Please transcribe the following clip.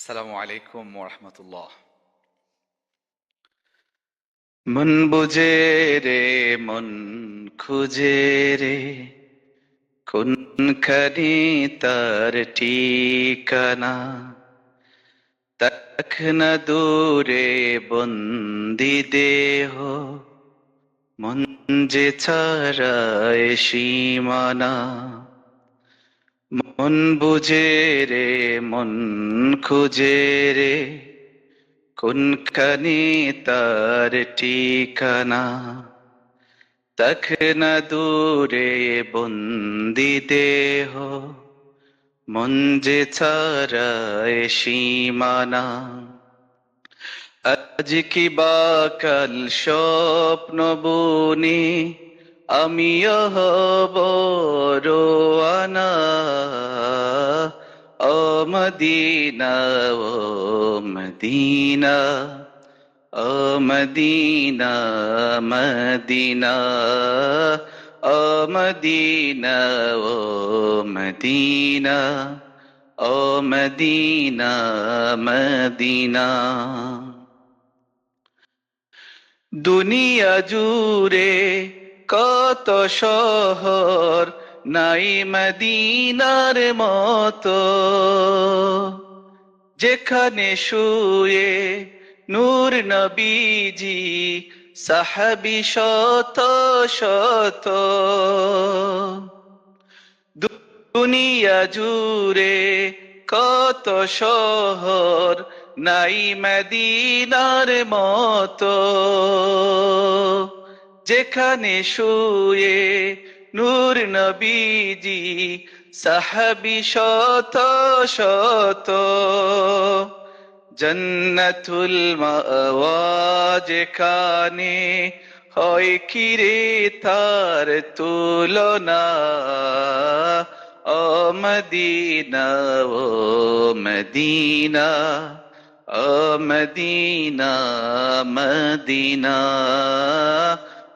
আসসালামু আলাইকুম ওরহমতুল্লাহ মন বুঝে রে, মন খুঁজে রে, কোনখানি তার ঠিকানা? তখ না দূরে বন্দি দেহ, মন যে ছাড়ায় সীমানা। মন বুঝে রে, মন খুঁজে রে। কোনখানি তার ঠিকানা? তখ না দূরে বন্দি দেহ। মন যে ছাড়ায় সীমানা। আজ কি বা কাল স্বপ্ন বুনি আমিও হব রোয়ানা, ও মদিনা ও মদিনা ও মদিনা মদিনা, ও মদিনা ও মদিনা ও মদিনা মদিনা। দুনিয়া জুড়ে কত শহর নাই মদিনার মতো। যেখানে শুয়ে নূর নবীজি, সাহাবি শত শত। দুনিয়া জুড়ে কত শহর নাই মদিনার মতো। যেখানে শুয়ে নূর নবীজি, সাহাবি শত শত। জন্নতুল যেখানে হয় কিরে তার তুলনা। ও মদিনা ও মদিনা ও মদিনা মদিনা।